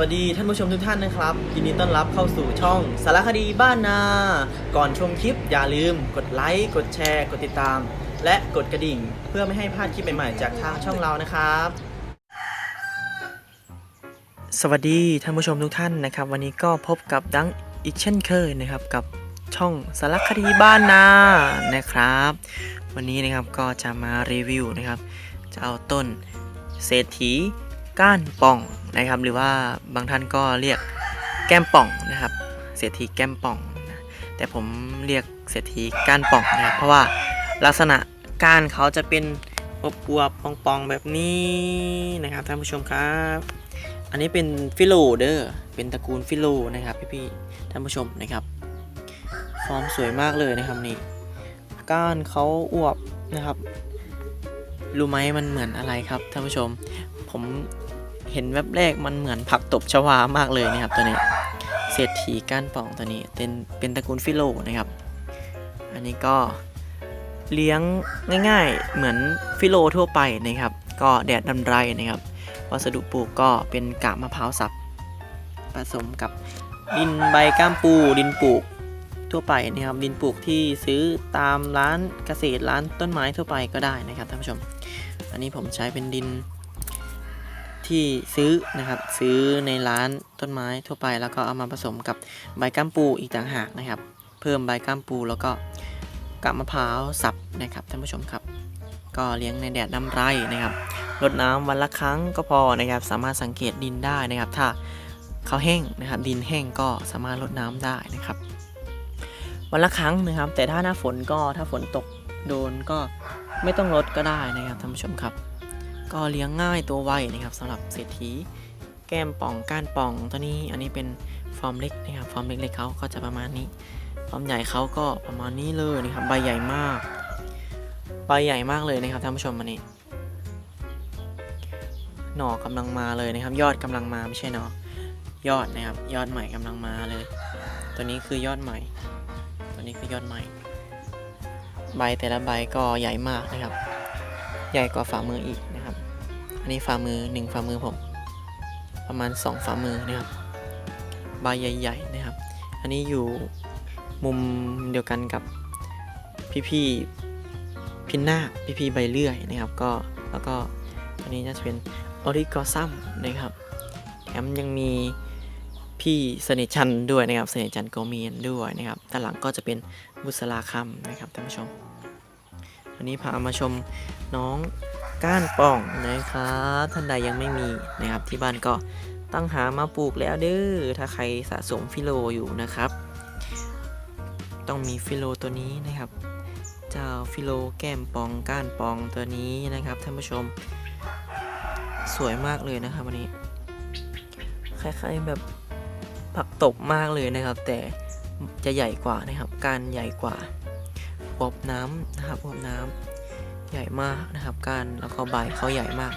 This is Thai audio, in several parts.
วัสดีท่านผู้ชมทุกท่านนะครับยินดีต้อนรับเข้าสู่ช่องสารคดีบ้านนา ก่อนชมคลิปอย่าลืม กดไลค์กดแชร์ กดติดตาม และกดกระดิ่ง เพื่อไม่ให้พลาดคลิปใหม่ๆจากทางช่องเรานะครับ สวัสดีท่านผู้ชมทุกท่านนะครับ วันนี้ก็พบกับดังอีกเช่นเคยนะครับกับช่องสารคดีบ้านนานะครับ วันนี้นะครับก็จะมารีวิวนะครับจะเอาต้นเศรษฐี ก้านป่องนะครับ หรือว่าบางท่านก็เรียกแก้มป่องนะครับ เศรษฐีแก้มป่อง แต่ผมเรียกเศรษฐีก้านป่องนะครับเพราะว่าลักษณะก้านเขาจะเป็นอวบป่องๆแบบนี้นะครับท่านผู้ชมครับ อันนี้เป็นฟิโลเดอร์เป็นตระกูลฟิโลนะครับพี่ๆท่านผู้ชมนะครับ ฟอร์มสวยมากเลยนะครับนี่ก้านเขาอวบนะครับ รู้ไหมมันเหมือนอะไรครับท่านผู้ชม ผม เห็นแวบแรกมันเหมือนผักตบชวามากเลยนะครับตัวนี้เศรษฐีก้านป่องตัวนี้เป็นเป็นตระกูลฟิโลนะครับ อันนี้ก็เลี้ยงง่ายๆเหมือนฟิโลทั่วไปนะครับ ก็แดดดำไรนะครับ วัสดุปลูกก็เป็นกาบมะพร้าวสับผสมกับดินใบก้ามปูดินปลูกทั่วไปนะครับ ดินปลูกที่ซื้อตามร้านเกษตรร้านต้นไม้ทั่วไปก็ได้นะครับท่านผู้ชม อันนี้ผมใช้เป็นดิน ที่ซื้อนะครับซื้อในร้านต้นไม้ทั่วไป แล้วก็เอามาผสมกับใบก้ามปูอีกต่างหากนะครับ เพิ่มใบก้ามปูแล้วก็กาบมะพร้าวสับนะครับท่านผู้ชมครับ ก็เลี้ยงในแดดน้ำไรนะครับรดน้ำวันละครั้งก็พอนะครับ สามารถสังเกตดินได้นะครับ ถ้าเขาแห้งนะครับ ดินแห้งก็สามารถรดน้ำได้นะครับ วันละครั้งนะครับ แต่ถ้าหน้าฝนก็ถ้าฝนตกโดนก็ไม่ต้องรดก็ได้นะครับท่านผู้ชมครับ ก็เลี้ยงง่ายตัวไวนะครับสำหรับเศรษฐีแก้มป่องก้านป่องตัวนี้อันนี้เป็นฟอร์มเล็กนะครับฟอร์มเล็กๆเขาก็จะประมาณนี้ฟอร์มใหญ่เขาก็ประมาณนี้เลยนะครับใบใหญ่มาก ใบใหญ่มากเลยนะครับท่านผู้ชมอันนี้หน่อกำลังมาเลยนะครับ ยอดกำลังมาไม่ใช่หนอยอดนะครับ ยอดใหม่กำลังมาเลย ตัวนี้คือยอดใหม่ ตัวนี้คือยอดใหม่ ใบแต่ละใบก็ใหญ่มากนะครับ ใหญ่กว่าฝ่ามืออีกนะครับ อันนี้ฝ่ามือหนึ่งฝ่ามือผม ประมาณสองฝ่ามือนะครับ ใบใหญ่ ๆ นะครับ อันนี้อยู่มุมเดียวกันกับพี่ๆพินนาคพี่ๆใบเลื่อยนะครับ ก็แล้วก็อันนี้น่าจะเป็นออริกอซัมนะครับแถมยังมีพี่สนิทชันด้วยนะครับสนิทจันโกเมียนด้วยนะครับด้านหลังก็จะเป็นบุษราคำนะครับท่านผู้ชม วันนี้พามาชมน้องก้านป่องนะครับท่านใดยังไม่มีนะครับที่บ้านก็ตั้งหามาปลูกแล้วเด้อถ้าใครสะสมฟิโลอยู่นะครับ ต้องมีฟิโลตัวนี้นะครับ เจ้าฟิโลแก้มปองก้านปองตัวนี้นะครับท่านผู้ชม สวยมากเลยนะครับวันนี้คล้ายๆแบบผักตบมากเลยนะครับ แต่จะใหญ่กว่านะครับก้านใหญ่กว่า อวบน้ำนะครับอวบน้ำใหญ่มากนะครับก้านแล้วก็ใบเขาใหญ่มาก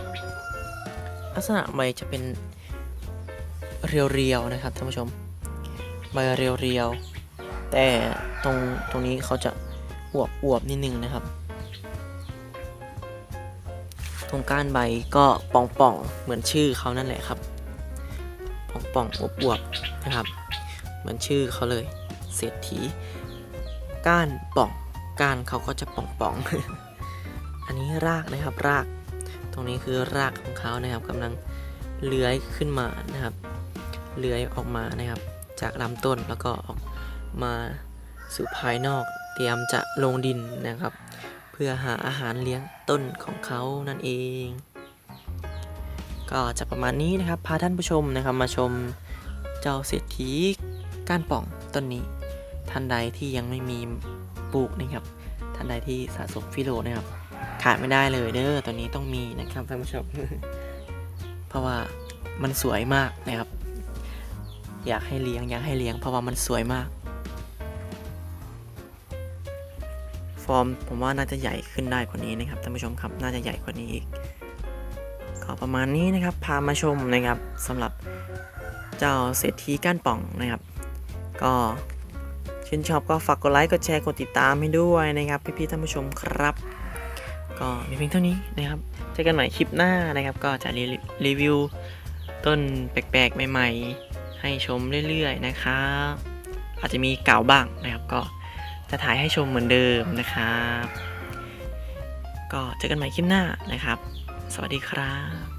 ลักษณะใบจะเป็นเรียวๆนะครับท่านผู้ชม ใบเรียวๆแต่ตรงตรงนี้เขาจะอวบอวบๆนิดนึงนะครับ ตรงก้านใบก็ป่องๆเหมือนชื่อเขานั่นแหละครับ ป่องๆอวบๆนะครับ เหมือนชื่อเขาเลย เศรษฐีก้านป่อง ก้านเขาก็จะป่องๆ อันนี้รากนะครับราก ตรงนี้คือรากของเขานะครับกำลังเลื้อยขึ้นมานะครับ เลื้อยออกมานะครับ จากลำต้นแล้วก็ออกมาสู่ภายนอก เตรียมจะลงดินนะครับ เพื่อหาอาหารเลี้ยงต้นของเขานั่นเอง ก็จะประมาณนี้นะครับ พาท่านผู้ชมนะครับมาชมเจ้าเศรษฐีก้านป่องต้นนี้ ท่านใดที่ยังไม่มี ปลูกนะครับท่านใดที่สะสมฟิโลนะครับ ขาดไม่ได้เลยเด้อตัวนี้ต้องมีนะครับท่านผู้ชมเพราะว่ามันสวยมากนะครับ อยากให้เลี้ยงอยากให้เลี้ยง เพราะว่ามันสวยมาก ฟอร์มผมว่าน่าจะใหญ่ขึ้นได้กว่านี้นะครับท่านผู้ชมครับน่าจะใหญ่กว่านี้อีกก็ประมาณนี้นะครับ พามาชมนะครับสำหรับเจ้าเศรษฐีก้านป่องนะครับ ก็ ชื่นชอบก็ฝากกดไลค์ กดแชร์ กดติดตามให้ด้วยนะครับ พี่ๆท่านผู้ชมครับ ก็มีเพียงเท่านี้นะครับเจอกันใหม่คลิปหน้านะครับ ก็จะรีรีวิวต้นแปลกๆ ใหม่ ๆ ให้ชมเรื่อยๆนะครับอาจจะมีเก่าบ้างนะครับ ก็จะถ่ายให้ชมเหมือนเดิมนะครับ ก็เจอกันใหม่คลิปหน้านะครับ สวัสดีครับ